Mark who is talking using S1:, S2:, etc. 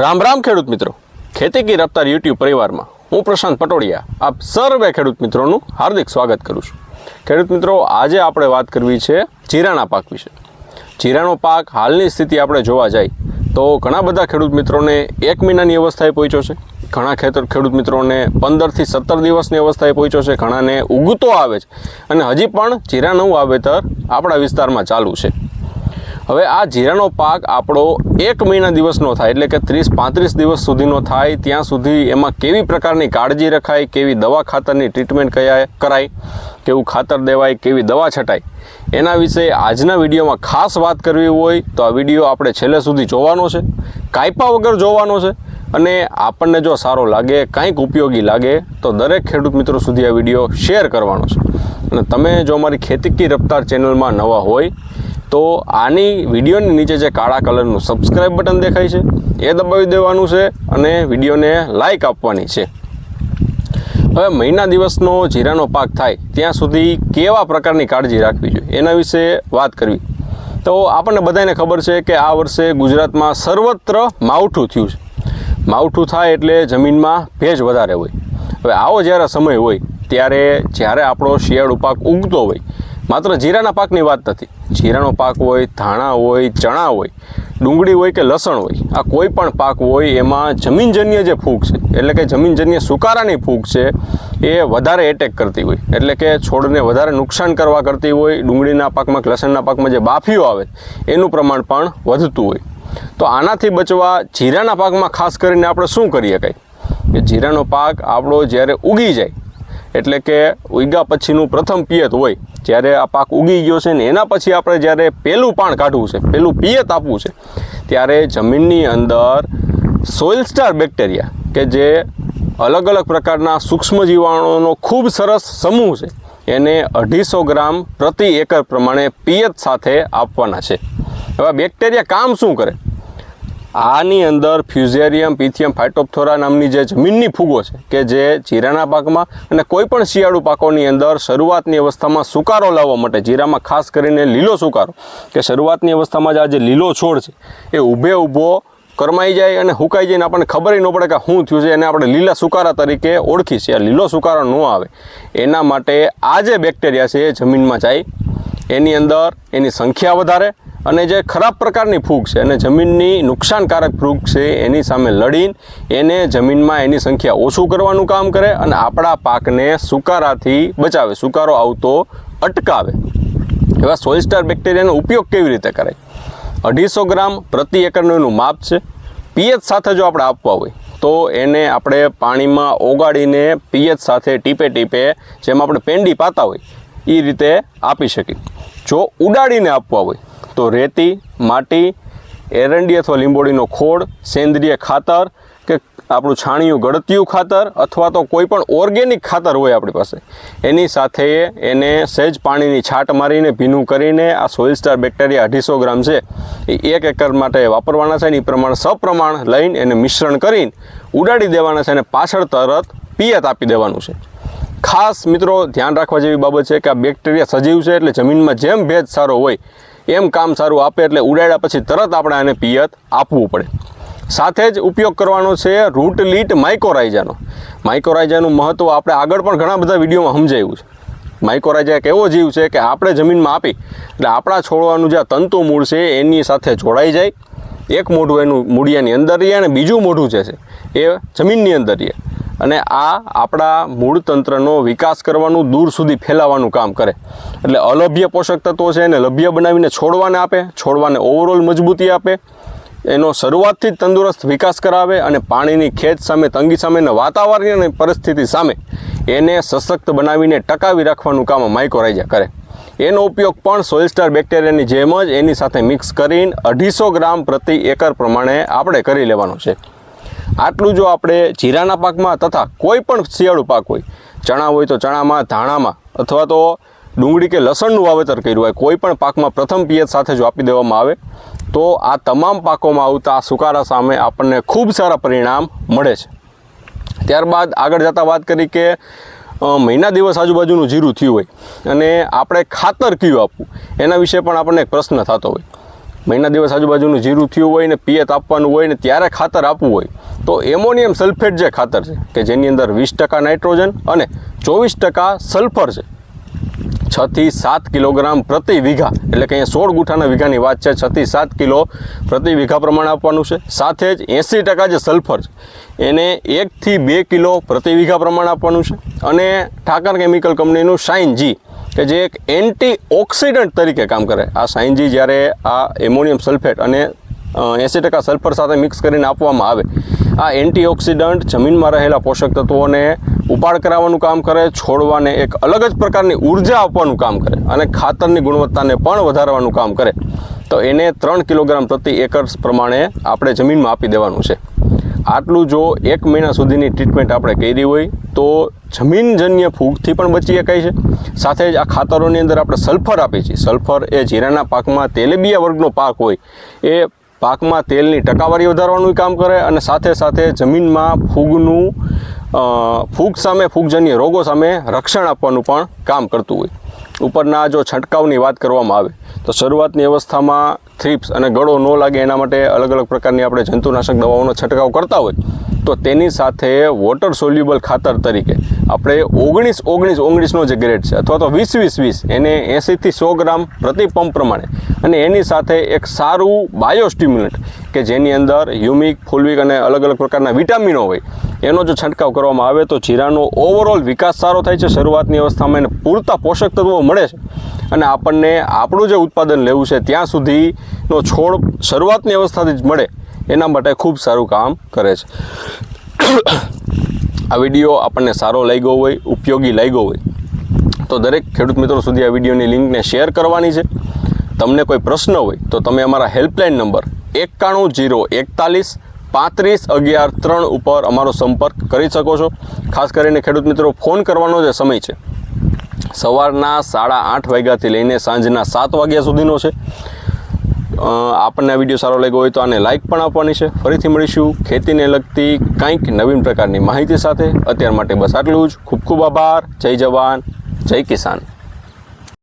S1: રામ રામ ખેડૂત મિત્રો. ખેતી કી રફતાર યુટ્યુબ પરિવારમાં હું પ્રશાંત પટોડિયા આપ સર્વે ખેડૂત મિત્રોનું હાર્દિક સ્વાગત કરું છું. ખેડૂત મિત્રો, આજે આપણે વાત કરવી છે જીરાના પાક વિશે. જીરાનો પાક હાલની સ્થિતિ આપણે જોવા જાય તો ઘણા બધા ખેડૂત મિત્રોને એક મહિનાની અવસ્થાએ પહોંચ્યો છે. ઘણા ખેતર ખેડૂત મિત્રોને પંદરથી સત્તર દિવસની અવસ્થાએ પહોંચ્યો છે. ઘણાને ઉગતો આવે છે. અને હજી પણ જીરાનું વાવેતર આપણા વિસ્તારમાં ચાલુ છે. હવે આ જીરાનો પાક આપણો એક મહિના દિવસનો થાય, એટલે કે ત્રીસ, પાંત્રીસ દિવસ સુધીનો થાય. ત્યાં સુધી એમાં કેવી પ્રકારની કાળજી રખાય, કેવી દવા ખાતરની ટ્રીટમેન્ટ કયા કરાય, કેવું ખાતર દેવાય, કેવી દવા છટાય, એના વિશે આજના વિડીયોમાં ખાસ વાત કરવી હોય તો આ વીડિયો આપણે છેલ્લે સુધી જોવાનો છે, કાયપા વગર જોવાનો છે, અને આપણને જો સારો લાગે, કંઈક ઉપયોગી લાગે, તો દરેક ખેડૂત મિત્રો સુધી આ વીડિયો શેર કરવાનો છે. અને તમે જો અમારી ખેતી કી રફતાર ચેનલમાં નવા હોય તો આની વિડીયોની નીચે જે કાળા કલરનું સબસ્ક્રાઈબ બટન દેખાય છે, એ દબાવી દેવાનું છે અને વિડીયોને લાઇક આપવાની છે. હવે મહિના દિવસનો જીરાનો પાક થાય, ત્યાં સુધી કેવા પ્રકારની કાળજી રાખવી જોઈએ, એના વિશે વાત કરવી. તો આપણને બધાને ખબર છે કે આ વર્ષે ગુજરાતમાં સર્વત્ર માવઠું થયું છે. માવઠું થાય એટલે જમીનમાં ભેજ વધારે હોય. હવે આવો જ્યારે સમય હોય, ત્યારે જ્યારે આપણો શિયાળુ પાક ઉગતો હોય માત્ર જીરાના પાકની વાત નથી. જીરાનો પાક હોય, ધાણા હોય, ચણા હોય, ડુંગળી હોય કે લસણ હોય, આ કોઈ પણ પાક હોય એમાં જમીનજન્ય જે ફૂગ છે, એટલે કે જમીનજન્ય સુકારાની ફૂગ છે, એ વધારે એટેક કરતી હોય. એટલે કે છોડને વધારે નુકસાન કરવા કરતી હોય, ડુંગળીના પાકમાં કે લસણના પાકમાં જે બાફીઓ આવે, એનું પ્રમાણ પણ વધતું હોય. તો આનાથી બચવા જીરાના પાકમાં ખાસ કરીને આપણે શું કરીએ શકાય કે જીરાનો પાક આપણો જ્યારે ઉગી જાય એટલે કે ઉગ્યા પછીનું પ્રથમ પિયત હોય, જ્યારે આ પાક ઉગી ગયો છે ને એના પછી આપણે જ્યારે પહેલું પાણ કાઢવું છે, પહેલું પિયત આપવું છે, ત્યારે જમીનની અંદર સોઇલ સ્ટાર બેક્ટેરિયા કે જે અલગ અલગ પ્રકારના સૂક્ષ્મ જીવાણુઓનો ખૂબ સરસ સમૂહ છે, એને અઢીસો ગ્રામ પ્રતિ એકર પ્રમાણે પિયત સાથે આપવાના છે. હવે બેક્ટેરિયા કામ શું કરે? આની અંદર ફ્યુઝેરિયમ, પિથિયમ, ફાઇટોપ્થોરા નામની જે જમીનની ફૂગો છે, કે જે જીરાના પાકમાં અને કોઈ પણ શિયાળુ પાકોની અંદર શરૂઆતની અવસ્થામાં સુકારો લાવવા માટે, જીરામાં ખાસ કરીને લીલો સુકારો, કે શરૂઆતની અવસ્થામાં જ આ જે લીલો છોડ છે, એ ઊભે ઊભો કરમાઈ જાય અને હુકાઈ જઈને આપણને ખબર ન પડે કે શું થયું છે, એને આપણે લીલા સુકારા તરીકે ઓળખી છીએ. લીલો સુકારો ન આવે. એના માટે આ જે બેક્ટેરિયા છે, એ જમીનમાં જાય. એની અંદર એની સંખ્યા વધારે અને જે ખરાબ પ્રકારની ફૂગ છે અને જમીનની નુકસાનકારક ફૂગ છે એની સામે લડીને એને જમીનમાં એની સંખ્યા ઓછું કરવાનું કામ કરે અને આપણા પાકને સુકારાથી બચાવે, સુકારો આવતો અટકાવે. એવા સોઇલસ્ટાર બેક્ટેરિયાનો ઉપયોગ કેવી રીતે કરાય અઢીસો ગ્રામ પ્રતિ એકરનું એનું માપ છે. પીએચ સાથે જો આપણે આપવા હોય, તો એને આપણે પાણીમાં ઓગાળીને પીએચ સાથે ટીપે ટીપે, જેમ આપણે પેંડી પાતા હોય એ રીતે આપી શકીએ. જો ઉડાડીને આપવા હોય, તો રેતી, માટી એરંડી અથવા લીંબોળીનો ખોળ સેન્દ્રિય ખાતર કે આપણું છાણિયું ગળતિયું ખાતર અથવા તો કોઈ પણ ઓર્ગેનિક ખાતર હોય આપણી પાસે, એની સાથે એને સહેજ પાણીની છાટ મારીને, ભીનું કરીને આ સોઇલ સ્ટાર બેક્ટેરિયા અઢીસો ગ્રામ છે, એ એક એકર માટે વાપરવાના છે ને એ પ્રમાણે સપ્રમાણ લઈને એને મિશ્રણ કરીને ઉડાડી દેવાના છે અને પાછળ તરત પિયત આપી દેવાનું છે. ખાસ મિત્રો ધ્યાન રાખવા જેવી બાબત છે કે આ બેક્ટેરિયા સજીવ છે એટલે જમીનમાં જેમ ભેજ સારો હોય, એમ કામ સારું આપે એટલે ઉડાડ્યા પછી તરત આપણે આને પિયત આપવું પડે. સાથે જ ઉપયોગ કરવાનો છે રૂટ લીટ માઇકોરાઇજાનો માઇકોરાઇજાનું મહત્ત્વ આપણે આગળ પણ ઘણા બધા વિડીયોમાં સમજાયું છે. માઇકોરાઇજા એક એવો જીવ છે કે આપણે જમીનમાં આપી, એટલે આપણા છોડવાનું જે તંતુ મૂળ છે એની સાથે જોડાઈ જાય. એક મોઢું એનું મૂળિયાની અંદર રહે અને બીજું મોઢું જે છે એ જમીનની અંદર રહે. અને આ આપણા મૂળ તંત્રનો વિકાસ કરવાનું દૂર સુધી ફેલાવાનું કામ કરે. એટલે અલભ્ય પોષક તત્વો છે એને લભ્ય બનાવીને છોડવાને આપે, છોડવાને ઓવરઓલ મજબૂતી આપે. એનો શરૂઆતથી જ તંદુરસ્ત વિકાસ કરાવે અને પાણીની ખેંચ સામે, તંગી સામે અને વાતાવરણીય પરિસ્થિતિ સામે એને સશક્ત બનાવીને ટકાવી રાખવાનું કામ માઇકોરાઇઝા કરે. એનો ઉપયોગ પણ સોઇલસ્ટાર બેક્ટેરિયાની જેમ જ એની સાથે મિક્સ કરીને અઢીસો ગ્રામ પ્રતિ એકર પ્રમાણે આપણે કરી લેવાનો છે. આટલું જો આપણે જીરાના પાકમાં તથા કોઈ પણ શિયાળુ પાક હોય, ચણા હોય તો ચણામાં, ધાણામાં અથવા તો ડુંગળી કે લસણનું વાવેતર કર્યું હોય, કોઈ પણ પાકમાં પ્રથમ પિયત સાથે જો આપી દેવામાં આવે, તો આ તમામ પાકોમાં આવતા સુકારા સામે આપણને ખૂબ સારા પરિણામ મળે છે. ત્યારબાદ આગળ જતાં વાત કરી કે મહિના દિવસ આજુબાજુનું જીરું થયું હોય અને આપણે ખાતર કયું આપવું, એના વિશે પણ આપણને એક પ્રશ્ન થતો હોય. મહિના દિવસ આજુબાજુનું જીરું થયું હોય ને પિયત આપવાનું હોય ને ત્યારે ખાતર આપવું હોય, તો એમોનિયમ સલ્ફેટ જે ખાતર છે, કે જેની અંદર વીસ ટકા નાઇટ્રોજન અને ચોવીસ ટકા સલ્ફર છે છથી સાત કિલોગ્રામ પ્રતિ વીઘા, એટલે કે અહીંયા સોળ ગુઠાના વીઘાની વાત છે છથી સાત કિલો પ્રતિ વીઘા પ્રમાણે આપવાનું છે, સાથે જ એંસી ટકા જે સલ્ફર છે, એને એકથી બે કિલો પ્રતિ વીઘા પ્રમાણે આપવાનું છે, અને ઠાકર કેમિકલ કંપનીનું શાઇન જી કે જે એક એન્ટી ઓક્સિડન્ટ તરીકે કામ કરે. આ સાઇનજી જ્યારે આ એમોનિયમ સલ્ફેટ અને એંસી ટકા સલ્ફર સાથે મિક્સ કરીને આપવામાં આવે, આ એન્ટીઓક્સિડન્ટ જમીનમાં રહેલા પોષક તત્વોને ઉપાડ કરાવવાનું કામ કરે, છોડવાને એક અલગ જ પ્રકારની ઊર્જા આપવાનું કામ કરે અને ખાતરની ગુણવત્તાને પણ વધારવાનું કામ કરે. તો એને ત્રણ કિલોગ્રામ પ્રતિ એકર પ્રમાણે આપણે જમીનમાં આપી દેવાનું છે. આટલું જો એક મહિના સુધીની ટ્રીટમેન્ટ આપણે કરી હોય, તો જમીનજન્ય ફૂગથી પણ બચી શકાય છે. સાથે જ આ ખાતરોની અંદર આપણે સલ્ફર આપીએ છીએ. સલ્ફર એ જીરાના પાકમાં તેલેબિયા વર્ગનો પાક હોય, એ પાકમાં તેલની ટકાવારી વધારવાનું કામ કરે અને સાથે સાથે જમીનમાં ફૂગનું ફૂગ સામે ફૂગજન્ય રોગો સામે રક્ષણ આપવાનું પણ કામ કરતું હોય. ઉપરના જો છંટકાવની વાત કરવામાં આવે, તો શરૂઆતની અવસ્થામાં થ્રીપ્સ અને ગળો ન લાગે એના માટે અલગ અલગ પ્રકારની આપણે જંતુનાશક દવાઓનો છંટકાવ કરતા હોય તો તેની સાથે વોટર સોલ્યુબલ ખાતર તરીકે. આપણે ઓગણીસ ઓગણીસ, ઓગણીસનો જે ગ્રેડ છે, અથવા તો વીસ વીસ વીસ, એને એંસીથી સો ગ્રામ પ્રતિ પંપ પ્રમાણે. અને એની સાથે એક સારું બાયોસ્ટિમ્યુલન્ટ કે જેની અંદર હ્યુમિક ફુલવિક અને અલગ અલગ પ્રકારના વિટામિનો હોય, એનો જો છંટકાવ કરવામાં આવે તો જીરાનો ઓવરઓલ વિકાસ સારો થાય છે, શરૂઆતની અવસ્થામાં એને પૂરતા પોષક તત્વો મળે છે. અને આપણને આપણું જે ઉત્પાદન લેવું છે, ત્યાં સુધીનો છોડ શરૂઆતની અવસ્થાથી જ મળે, એના માટે ખૂબ સારું કામ કરે છે. આ વીડિયો આપણને સારો લાગ્યો હોય, ઉપયોગી લાગ્યો હોય, તો દરેક ખેડૂત મિત્રો સુધી આ વિડીયોની લિંકને શેર કરવાની છે. તમને કોઈ પ્રશ્ન હોય, તો તમે અમારા હેલ્પલાઇન નંબર એકાણું જીરો એકતાલીસ પાંત્રીસ અગિયાર ત્રણ ઉપર અમારો સંપર્ક કરી શકો છો. ખાસ કરીને ખેડૂત મિત્રો, ફોન કરવાનો જે સમય છે. સવારના સાડા આઠ વાગ્યાથી લઈને સાંજના સાત વાગ્યા સુધીનો છે. આપણને આ વીડિયો સારો લાગ્યો હોય તો આને લાઇક પણ આપવાની છે. ફરીથી મળીશું ખેતીને લગતી કંઈક નવીન પ્રકારની માહિતી સાથે. અત્યાર માટે બસ આટલું જ. ખૂબ ખૂબ આભાર. જય જવાન. જય કિસાન.